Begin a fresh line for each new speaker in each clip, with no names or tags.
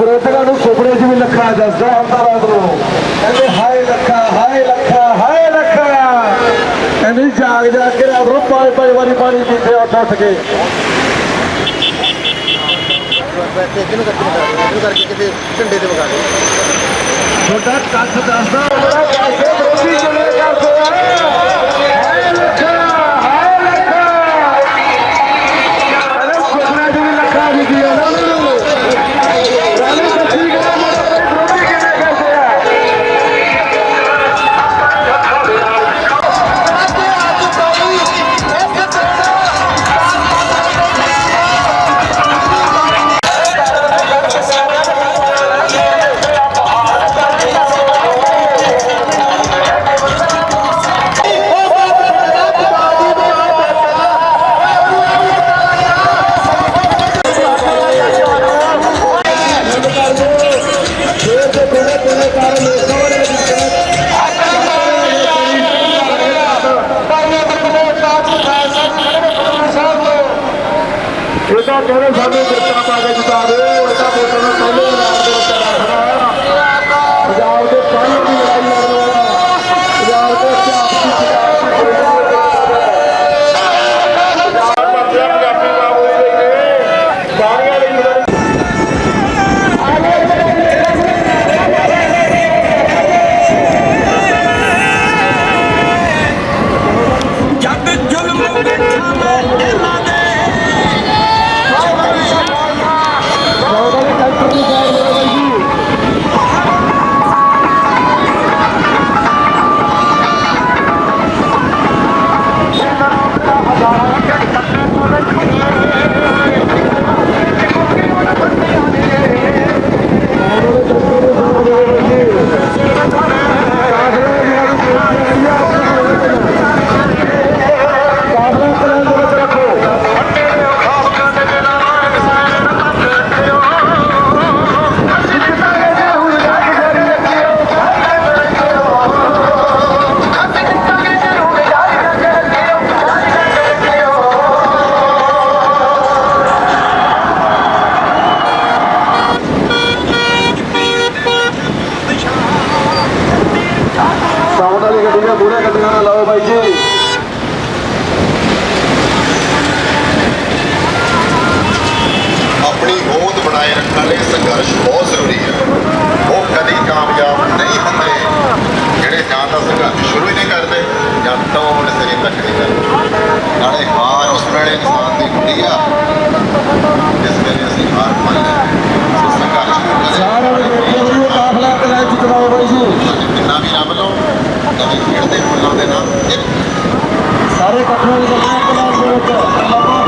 ਵਿਰੋਧਕਾਂ ਨੂੰ ਸੁਪਨੇ 'ਚ ਵੀ ਲੱਖਾ ਦੱਸਦਾ ਹੁੰਦਾ ਰਾਤ ਨੂੰ। ਕਹਿੰਦੇ, ਹਾਏ ਲੱਖਾ ਹਾਏ ਲੱਖਾ ਹਾਏ ਲੱਖਾ। ਕਹਿੰਦੇ, ਜਾਗ ਜਾਗ ਕੇ ਰਾਤ ਨੂੰ ਪੰਜ ਪੰਜ ਵਾਰੀ ਪਾਣੀ ਪੀਂਦੇ ਉੱਠ ਉੱਠ ਕੇ।
ਵੈਸੇ ਕਿਹਨੂੰ ਕਰਕੇ ਨਹੀਂ ਕਰਦੇ ਇਹਨੂੰ ਕਰਕੇ ਕਿਤੇ ਝੰਡੇ ਤੇ ਵਗਾ ਦੇ
ਛੋਟਾ ਕੱਥ ਦੱਸਦਾ। ਬੜਾ ਕਾਸੇ ਵਿਰੋਧੀ ਚਲੇ ਕਰਦੇ ਆ ਇਹ
ਹੋਂਦ ਬਣਾਏ ਰੱਖਣ ਲਈ ਸੰਘਰਸ਼ ਬਹੁਤ ਜ਼ਰੂਰੀ ਹੈ। ਉਹ ਕਦੀ ਕਾਮਯਾਬ ਨਹੀਂ ਹੁੰਦੇ ਜਿਹੜੇ ਜਾਂ ਤਾਂ ਸੰਘਰਸ਼ ਸ਼ੁਰੂ ਹੀ ਨਹੀਂ ਕਰਦੇ ਜਾਂ ਤੋੜ ਸਿਰੇ ਤੱਕ ਨਹੀਂ ਕਰਦੇ। ਨਾਲੇ ਹਾਰ ਉਸ ਵੇਲੇ ਇਨਸਾਨ ਦੀ ਹੁੰਦੀ ਆ ਜਿਸ ਵੇਲੇ ਅਸੀਂ ਹਾਰ ਮੰਨ ਲੈਂਦੇ ਸੋ ਸੰਘਰਸ਼ ਨੂੰ ਕਦੇ
ਜੀ ਇਹ ਕਾਫਲਾ ਕਰਾਂ ਚ ਚਲਾਓ ਬਾਈ ਜੀ।
ਜਿੰਨਾ ਵੀ ਰੱਬ ਨਵੇਂ ਫੁੱਲਾਂ ਦੇ ਨਾਲ
ਸਾਰੇ ਇਕੱਠੇ ਹੋ ਕੇ ਕਲਾਸ ਦੇ ਵਿੱਚ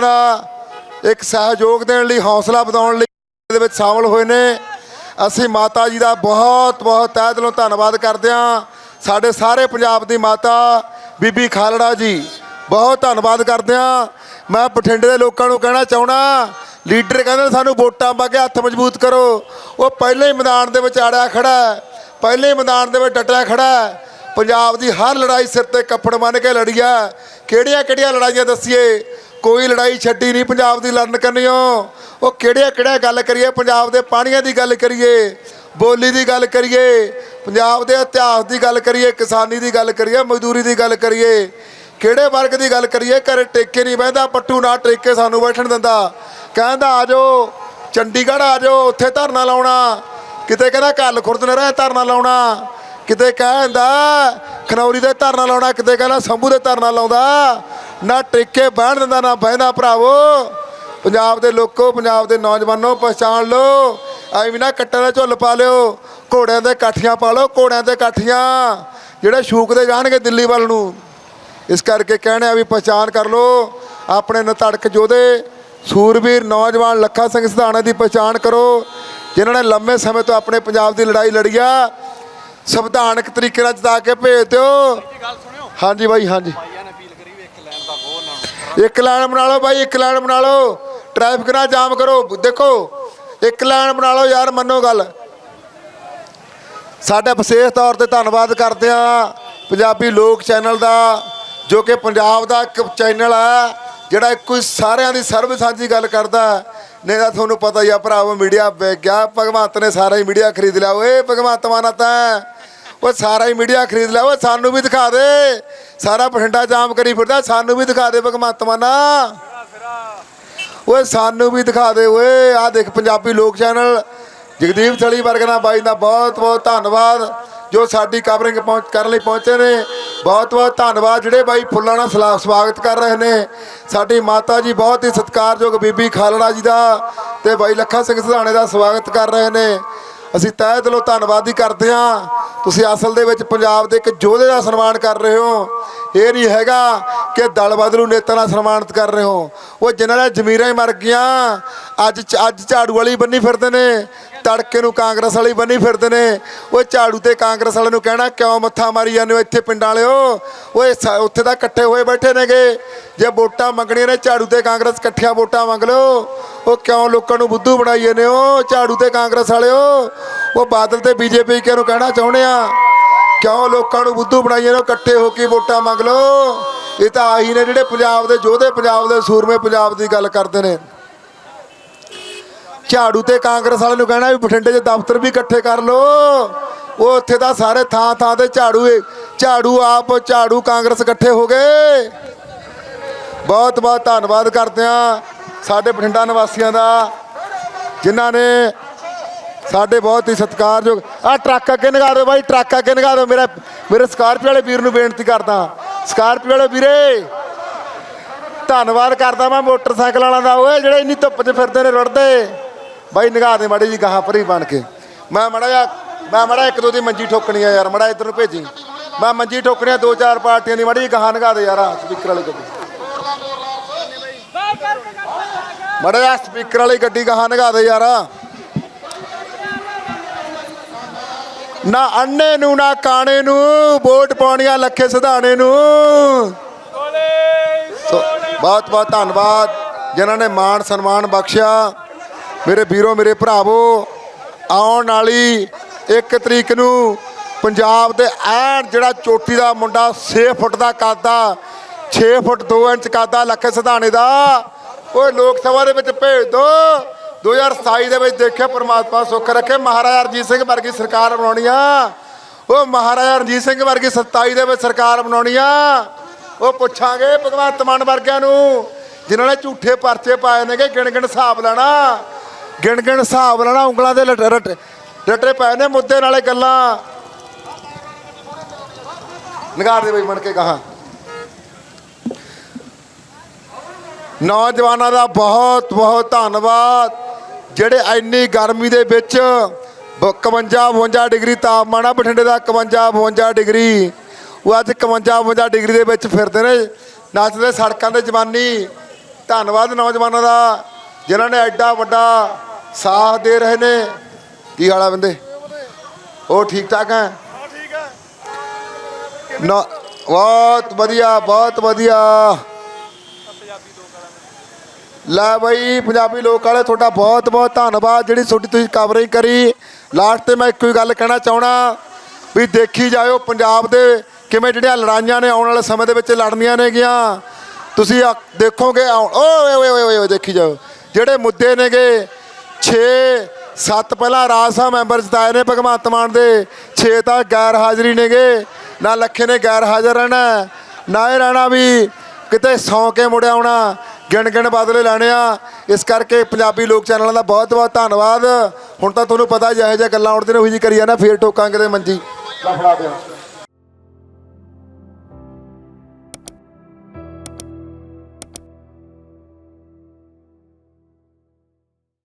ਦਾ
ਇੱਕ ਸਹਿਯੋਗ ਦੇਣ ਲਈ, ਹੌਸਲਾ ਵਧਾਉਣ ਲਈ ਦੇ ਵਿੱਚ ਸ਼ਾਮਲ ਹੋਏ ਨੇ। ਅਸੀਂ ਮਾਤਾ ਜੀ ਦਾ ਬਹੁਤ ਬਹੁਤ ਤਹਿ ਦਿਲੋਂ ਧੰਨਵਾਦ ਕਰਦੇ ਹਾਂ। ਸਾਡੇ ਸਾਰੇ ਪੰਜਾਬ ਦੀ ਮਾਤਾ ਬੀਬੀ ਖਾਲੜਾ ਜੀ, ਬਹੁਤ ਧੰਨਵਾਦ ਕਰਦੇ ਹਾਂ। ਮੈਂ ਬਠਿੰਡੇ ਦੇ ਲੋਕਾਂ ਨੂੰ ਕਹਿਣਾ ਚਾਹਣਾ ਲੀਡਰ ਕਹਿੰਦੇ ਸਾਨੂੰ ਵੋਟਾਂ ਪਾ ਕੇ ਹੱਥ ਮਜ਼ਬੂਤ ਕਰੋ। ਉਹ ਪਹਿਲੇ ਹੀ ਮੈਦਾਨ ਦੇ ਵਿੱਚ ਆੜਿਆ ਖੜਾ ਪਹਿਲੇ ਹੀ ਮੈਦਾਨ ਦੇ ਵਿੱਚ ਡਟਿਆ ਖੜਾ ਪੰਜਾਬ ਦੀ ਹਰ ਲੜਾਈ ਸਿਰ ਤੇ ਕੱਪੜ ਬੰਨ੍ਹ ਕੇ ਲੜੀ ਆ ਕਿਹੜੀਆਂ ਕਿਹੜੀਆਂ ਲੜਾਈਆਂ ਦੱਸੀਏ? ਕੋਈ ਲੜਾਈ ਛੱਡੀ ਨਹੀਂ ਪੰਜਾਬ ਦੀ ਲੜਨ ਕਰਨੀਓ ਉਹ ਕਿਹੜੀਆਂ ਕਿਹੜੀਆਂ ਗੱਲ ਕਰੀਏ? ਪੰਜਾਬ ਦੇ ਪਾਣੀਆਂ ਦੀ ਗੱਲ ਕਰੀਏ, ਬੋਲੀ ਦੀ ਗੱਲ ਕਰੀਏ, ਪੰਜਾਬ ਦੇ ਇਤਿਹਾਸ ਦੀ ਗੱਲ ਕਰੀਏ, ਕਿਸਾਨੀ ਦੀ ਗੱਲ ਕਰੀਏ, ਮਜ਼ਦੂਰੀ ਦੀ ਗੱਲ ਕਰੀਏ, ਕਿਹੜੇ ਵਰਗ ਦੀ ਗੱਲ ਕਰੀਏ? ਘਰ ਟੇਕੇ ਨਹੀਂ ਬਹਿੰਦਾ, ਪੱਟੂ ਨਾ ਟੇਕੇ ਸਾਨੂੰ ਬੈਠਣ ਦਿੰਦਾ। ਕਹਿੰਦਾ, ਆ ਜਾਓ, ਚੰਡੀਗੜ੍ਹ ਆ ਜਾਓ, ਉੱਥੇ ਧਰਨਾ ਲਾਉਣਾ। ਕਿਤੇ ਕਹਿੰਦਾ ਕੱਲ ਖੁਰਦ ਨੇ ਰਹਿ ਧਰਨਾ ਲਾਉਣਾ। ਕਿਤੇ ਕਹਿੰਦਾ ਖਨੌਰੀ ਦੇ ਧਰਨਾ ਲਾਉਣਾ, ਕਿਤੇ ਕਹਿੰਦਾ ਸੰਭੂ ਦੇ ਧਰਨਾ ਲਾਉਂਦਾ। ਨਾ ਟੇਕੇ ਬਹਿਣ ਦਿੰਦਾ, ਨਾ ਬਹਿਣਾ ਭਰਾਵੋ। ਪੰਜਾਬ ਦੇ ਲੋਕੋ, ਪੰਜਾਬ ਦੇ ਨੌਜਵਾਨੋ, ਪਛਾਣ ਲਓ। ਐਵੇਂ ਨਾ ਕੱਟਾਂ ਦਾ ਝੁੱਲ ਪਾ ਲਿਓ। ਘੋੜਿਆਂ ਦੇ ਕਾਠੀਆਂ ਪਾ ਲਓ, ਘੋੜਿਆਂ ਦੇ ਕਾਠੀਆਂ। ਜਿਹੜੇ ਸ਼ੂਕਦੇ ਜਾਣਗੇ ਦਿੱਲੀ ਵੱਲ ਨੂੰ। ਇਸ ਕਰਕੇ ਕਹਿਣਾ ਵੀ ਪਛਾਣ ਕਰ ਲਓ। ਆਪਣੇ ਨਤੜਕ ਯੋਧੇ, ਸੂਰਬੀਰ ਨੌਜਵਾਨ ਲੱਖਾ ਸਿੰਘ ਸਿਧਾਣਾ ਦੀ ਪਛਾਣ ਕਰੋ। ਜਿਨ੍ਹਾਂ ਨੇ ਲੰਮੇ ਸਮੇਂ ਤੋਂ ਆਪਣੇ ਪੰਜਾਬ ਦੀ ਲੜਾਈ ਲੜੀ ਆ। ਸੰਵਿਧਾਨਕ ਤਰੀਕੇ ਨਾਲ ਜਤਾ ਕੇ ਭੇਜ ਦਿਓ। ਹਾਂਜੀ ਬਾਈ, ਹਾਂਜੀ। ਇੱਕ ਲਾਈਨ ਬਣਾ ਲਓ ਬਾਈ, ਇੱਕ ਲਾਈਨ ਬਣਾ ਲਓ। ਟ੍ਰੈਫਿਕ ਨਾ ਜਾਮ ਕਰੋ। ਦੇਖੋ, ਇੱਕ ਲਾਈਨ ਬਣਾ ਲਓ ਯਾਰ, ਮੰਨੋ ਗੱਲ। ਸਾਡਾ ਵਿਸ਼ੇਸ਼ ਤੌਰ ਤੇ ਧੰਨਵਾਦ ਕਰਦੇ ਆ ਪੰਜਾਬੀ ਲੋਕ ਚੈਨਲ ਦਾ, ਜੋ ਕਿ ਪੰਜਾਬ ਦਾ ਇੱਕ ਚੈਨਲ ਆ, ਜਿਹੜਾ ਇੱਕੋ ਸਾਰਿਆਂ ਦੀ ਸਰਬ ਸਾਂਝੀ ਗੱਲ ਕਰਦਾ। ਨਹੀਂ ਤਾਂ ਤੁਹਾਨੂੰ ਪਤਾ ਹੀ ਆ ਭਰਾਵੋ ਮੀਡੀਆ ਵੇਚ ਗਿਆ ਭਗਵੰਤ ਨੇ ਸਾਰਾ ਹੀ ਮੀਡੀਆ ਖਰੀਦ ਲਿਆ। ਓਏ ਭਗਵੰਤ ਮਾਨਾ ਤਾਂ ਉਹ ਸਾਰਾ ਹੀ ਮੀਡੀਆ ਖਰੀਦ ਲਿਆ ਉਹ ਸਾਨੂੰ ਵੀ ਦਿਖਾ ਦੇ। ਸਾਰਾ ਬਠਿੰਡਾ ਜਾਮ ਕਰੀ ਫਿਰਦਾ, ਸਾਨੂੰ ਵੀ ਦਿਖਾ ਦੇ ਭਗਵੰਤ ਮਾਨਾ ਓਏ ਸਾਨੂੰ ਵੀ ਦਿਖਾ ਦੇ ਓਏ ਆ ਦੇਖ ਪੰਜਾਬੀ ਲੋਕ ਚੈਨਲ, ਜਗਦੀਪ ਥਲੀ ਵਰਗਨਾ ਬਾਈ ਦਾ ਬਹੁਤ ਬਹੁਤ ਧੰਨਵਾਦ, ਜੋ ਸਾਡੀ ਕਵਰਿੰਗ ਪਹੁੰਚ ਕਰਨ ਲਈ ਪਹੁੰਚੇ ਨੇ। ਬਹੁਤ ਬਹੁਤ ਧੰਨਵਾਦ, ਜਿਹੜੇ ਬਾਈ ਫੁੱਲਾਂ ਨਾਲ ਸਲਾ- ਸਵਾਗਤ ਕਰ ਰਹੇ ਨੇ। ਸਾਡੀ ਮਾਤਾ ਜੀ ਬਹੁਤ ਹੀ ਸਤਿਕਾਰਯੋਗ ਬੀਬੀ ਖਾਲੜਾ ਜੀ ਦਾ ਤੇ ਬਾਈ ਲੱਖਾ ਸਿੰਘ ਸਿਧਾਣੇ ਦਾ ਸਵਾਗਤ ਕਰ ਰਹੇ ਨੇ। ਅਸੀਂ ਤਹਿ ਦਿਲੋਂ ਧੰਨਵਾਦ ਹੀ ਕਰਦੇ ਹਾਂ। ਤੁਸੀਂ ਅਸਲ ਦੇ ਵਿੱਚ ਪੰਜਾਬ ਦੇ ਇੱਕ ਯੋਧੇ ਦਾ ਸਨਮਾਨ ਕਰ ਰਹੇ ਹੋ। ਇਹ ਨਹੀਂ ਹੈਗਾ ਕਿ ਦਲ ਬਦਲੂ ਨੇਤਾ ਨਾਲ ਸਨਮਾਨਿਤ ਕਰ ਰਹੇ ਹੋ। ਉਹ ਜਿਨ੍ਹਾਂ ਦੀਆਂ ਜ਼ਮੀਰਾਂ ਹੀ ਮਰ ਗਈਆਂ, ਅੱਜ ਅੱਜ ਝਾੜੂ ਵਾਲੀ ਬੰਨੀ ਫਿਰਦੇ ਨੇ, ਤੜਕੇ ਨੂੰ ਕਾਂਗਰਸ ਵਾਲੀ ਬੰਨੀ ਫਿਰਦੇ ਨੇ। ਉਹ ਝਾੜੂ ਤੇ ਕਾਂਗਰਸ ਵਾਲੇ ਨੂੰ ਕਹਿਣਾ, ਕਿਉਂ ਮੱਥਾ ਮਾਰੀ ਜਾਂਦੇ ਹੋ ਇੱਥੇ ਪਿੰਡਾਂ ਵਾਲਿਓ? ਓਏ ਸ- ਉੱਥੇ ਤਾਂ ਇਕੱਠੇ ਹੋਏ ਬੈਠੇ ਨੇਗੇ। ਜੇ ਵੋਟਾਂ ਮੰਗਣੀਆਂ ਨੇ, ਝਾੜੂ ਤੇ ਕਾਂਗਰਸ ਇਕੱਠੀਆਂ ਵੋਟਾਂ ਮੰਗ ਲਓ। ਉਹ ਕਿਉਂ ਲੋਕਾਂ ਨੂੰ ਬੁੱਧੂ ਬਣਾਈਏ ਨੇ ਉਹ ਝਾੜੂ ਤੇ ਕਾਂਗਰਸ ਵਾਲਿਓ, ਉਹ ਬਾਦਲ ਤੇ ਬੀਜੇਪੀ ਕਿਹਨੂੰ ਨੂੰ ਕਹਿਣਾ ਚਾਹੁੰਦੇ ਆ। ਕਿਉਂ ਲੋਕਾਂ ਨੂੰ ਬੁੱਧੂ ਬਣਾਈਏ ਨੇ ਇਕੱਠੇ ਹੋ ਕੇ ਵੋਟਾਂ ਮੰਗ ਲਓ। ਇਹ ਤਾਂ ਆਹੀ ਨੇ ਜਿਹੜੇ ਪੰਜਾਬ ਦੇ ਯੋਧੇ, ਪੰਜਾਬ ਦੇ ਸੂਰਮੇ, ਪੰਜਾਬ ਦੀ ਗੱਲ ਕਰਦੇ ਨੇ। ਝਾੜੂ ਤੇ ਕਾਂਗਰਸ ਵਾਲੇ ਨੂੰ ਕਹਿਣਾ ਵੀ ਬਠਿੰਡੇ 'ਚ ਦਫ਼ਤਰ ਵੀ ਇਕੱਠੇ ਕਰ ਲਓ। ਉਹ ਉੱਥੇ ਤਾਂ ਸਾਰੇ ਥਾਂ ਥਾਂ ਤੇ ਝਾੜੂ ਝਾੜੂ ਆਪ, ਝਾੜੂ ਕਾਂਗਰਸ ਇਕੱਠੇ ਹੋ ਗਏ। ਬਹੁਤ ਬਹੁਤ ਧੰਨਵਾਦ ਕਰਦੇ ਆ। ਸਾਡੇ ਬਠਿੰਡਾ ਨਿਵਾਸੀਆਂ ਦਾ, ਜਿਨ੍ਹਾਂ ਨੇ ਸਾਡੇ ਬਹੁਤ ਹੀ ਸਤਿਕਾਰਯੋਗ, ਆ ਟਰੱਕ ਅੱਗੇ ਨਗਾ ਦਿਓ ਬਾਈ, ਟਰੱਕ ਅੱਗੇ ਨਗਾ ਦਿਓ, ਮੇਰਾ, ਮੇਰੇ ਸਕਾਰਪੀਓ ਵਾਲੇ ਵੀਰ ਨੂੰ ਬੇਨਤੀ ਕਰਦਾ, ਸਕਾਰਪੀਓ ਵਾਲੇ ਵੀਰੇ, ਧੰਨਵਾਦ ਕਰਦਾ ਮੈਂ ਮੋਟਰਸਾਈਕਲ ਵਾਲਿਆਂ ਦਾ, ਓਏ ਜਿਹੜੇ ਇੰਨੀ ਧੁੱਪ 'ਚ ਫਿਰਦੇ ਨੇ ਰੁੜਦੇ, ਬਾਈ ਨਿਗਾਹ ਦੇ ਮਾੜੀ ਜੀ ਗਾਹਾਂ ਪਰੀ ਬਣ ਕੇ, ਮੈਂ ਮੜਾ ਜਾ ਮੈਂ ਮੜਾ ਇੱਕ ਦੋ ਦੀ ਮੰਜੀ ਠੋਕਣੀ ਆ ਯਾਰ, ਮੜਾ ਇੱਧਰ ਨੂੰ ਭੇਜੀ, ਮੈਂ ਮੰਜੀ ਠੋਕਣੀ ਆ, ਦੋ ਚਾਰ ਪਾਰਟੀਆਂ ਦੀ ਮਾੜੀ ਜੀ ਗਾਹਾਂ ਨਿਗਾਹ ਦੇ ਯਾਰ ਸਪੀਕਰ ਵਾਲੇ ਗੱਡੀ। ਮੜਾ ਜਾ ਸਪੀਕਰ ਵਾਲੀ ਗੱਡੀ ਗਾਹਾਂ ਨਗਾ ਦੇ ਯਾਰ। ਨਾ ਅੰਨੇ ਨੂੰ, ਨਾ ਕਾਣੇ ਨੂੰ, ਵੋਟ ਪਾਉਣੀਆਂ ਲੱਖੇ ਸਿਧਾਣੇ ਨੂੰ। ਬਹੁਤ ਬਹੁਤ ਧੰਨਵਾਦ, ਜਿਨ੍ਹਾਂ ਨੇ ਮਾਣ ਸਨਮਾਨ ਬਖਸ਼ਿਆ। ਮੇਰੇ ਵੀਰੋ, ਮੇਰੇ ਭਰਾਵੋ, ਆਉਣ ਵਾਲੀ 1 ਤਰੀਕ ਨੂੰ ਪੰਜਾਬ ਦੇ ਐਨ ਜਿਹੜਾ ਚੋਟੀ ਦਾ ਮੁੰਡਾ 6 ਫੁੱਟ ਦਾ ਕੱਦਾ 6 ਫੁੱਟ 2 ਇੰਚ ਕੱਦਾ ਲੱਖੇ ਸਿਧਾਣੇ ਦਾ ਓਏ ਲੋਕ ਸਭਾ ਦੇ ਵਿੱਚ ਭੇਜ ਦੋ। 2027 ਦੇ ਵਿੱਚ ਦੇਖਿਆ ਪ੍ਰਮਾਤਮਾ ਸੁੱਖ ਰੱਖੇ। ਮਹਾਰਾਜਾ ਰਣਜੀਤ ਸਿੰਘ ਵਰਗੀ ਸਰਕਾਰ ਬਣਾਉਣੀ ਆ। ਉਹ ਮਹਾਰਾਜਾ ਰਣਜੀਤ ਸਿੰਘ ਵਰਗੀ 27 ਦੇ ਵਿੱਚ ਸਰਕਾਰ ਬਣਾਉਣੀ ਆ। ਉਹ ਪੁੱਛਾਂਗੇ ਭਗਵੰਤ ਮਾਨ ਵਰਗਿਆਂ ਨੂੰ, ਜਿਨ੍ਹਾਂ ਨੇ ਝੂਠੇ ਪਰਚੇ ਪਾਏ ਨੇਗੇ ਗਿਣ ਗਿਣ ਹਿਸਾਬ ਲੈਣਾ। ਗਿਣ ਗਿਣ ਹਿਸਾਬ ਲੈਣਾ, ਉਂਗਲਾਂ ਦੇ ਲਟ- ਰਟ- ਰਟੇ ਪਏ ਨੇ ਮੁੱਦੇ ਨਾਲੇ ਗੱਲਾਂ। ਨਿਗਾਰ ਦੇ ਬਈ ਬਣ ਕੇ ਕਹਾ ਨੌਜਵਾਨਾਂ ਦਾ ਬਹੁਤ ਬਹੁਤ ਧੰਨਵਾਦ। ਜਿਹੜੇ ਇੰਨੀ ਗਰਮੀ ਦੇ ਵਿੱਚ 51 52 ਡਿਗਰੀ ਤਾਪਮਾਨ ਆ ਬਠਿੰਡੇ ਦਾ 51 52 ਡਿਗਰੀ। ਉਹ ਅੱਜ 51 52 ਡਿਗਰੀ ਦੇ ਵਿੱਚ ਫਿਰਦੇ ਨੇ ਨੱਚਦੇ ਸੜਕਾਂ ਤੇ ਜਵਾਨੀ। ਧੰਨਵਾਦ ਨੌਜਵਾਨਾਂ ਦਾ ਜਿਨ੍ਹਾਂ ਨੇ ਐਡਾ ਵੱਡਾ ਸਾਥ ਦੇ ਰਹੇ ਨੇ। ਕੀ ਹਾਲ ਆ ਬੰਦੇ? ਉਹ ਠੀਕ ਠਾਕ ਹੈ। ਨਾ ਬਹੁਤ ਵਧੀਆ ਬਹੁਤ ਵਧੀਆ। ਲੈ ਬਈ, ਪੰਜਾਬੀ ਲੋਕ ਵਾਲੇ, ਤੁਹਾਡਾ ਬਹੁਤ ਬਹੁਤ ਧੰਨਵਾਦ। ਜਿਹੜੀ ਤੁਹਾਡੀ ਤੁਸੀਂ ਕਵਰਿੰਗ ਕਰੀ ਲਾਸਟ ਤੇ ਮੈਂ ਇੱਕੋ ਹੀ ਗੱਲ ਕਹਿਣਾ ਚਾਹਣਾ ਵੀ ਦੇਖੀ ਜਾਇਓ ਪੰਜਾਬ ਦੇ ਕਿਵੇਂ ਜਿਹੜੀਆਂ ਲੜਾਈਆਂ ਨੇ, ਆਉਣ ਵਾਲੇ ਸਮੇਂ ਦੇ ਵਿੱਚ ਲੜਨੀਆਂ ਨੇਗੀਆਂ। ਤੁਸੀਂ ਆ- ਦੇਖੋਗੇ, ਆਉਣ- ਓਏ ਓਏ ਓਏ ਓਏ ਓਏ, ਦੇਖੀ ਜਾਓ। ਜਿਹੜੇ ਮੁੱਦੇ ਨੇਗੇ 6 7 ਪਹਿਲਾਂ ਰਾਜ ਸਭਾ ਮੈਂਬਰ ਜਿਤਾਏ ਨੇ ਭਗਵੰਤ ਮਾਨ ਦੇ 6 ਤਾਂ ਗੈਰ ਹਾਜ਼ਰੀ ਨੇਗੇ, ਨਾ ਲੱਖੇ ਨੇ ਗੈਰ ਹਾਜ਼ਰ ਰਹਿਣਾ, ਨਾ ਇਹ ਰਹਿਣਾ ਵੀ ਕਿਤੇ ਸੌਂ ਕੇ ਮੁੜਿਆ ਆਉਣਾ। ਗਿਣ ਗਿਣ ਬਦਲੇ ਲੈਣੇ ਆ। ਇਸ ਕਰਕੇ ਪੰਜਾਬੀ ਲੋਕ ਚੈਨਲਾਂ ਦਾ ਬਹੁਤ ਬਹੁਤ ਧੰਨਵਾਦ। ਹੁਣ ਤਾਂ ਤੁਹਾਨੂੰ ਪਤਾ ਜਿਹੋ ਜਿਹੀਆਂ ਗੱਲਾਂ ਉੱਠਦੇ ਨੇ ਉਹੀ ਜੀ ਕਰੀ ਜਾਣਾ, ਫੇਰ ਠੋਕਾਂਗੇ ਤੇ ਮੰਜੀ। ਲਫੜਾ ਦੇ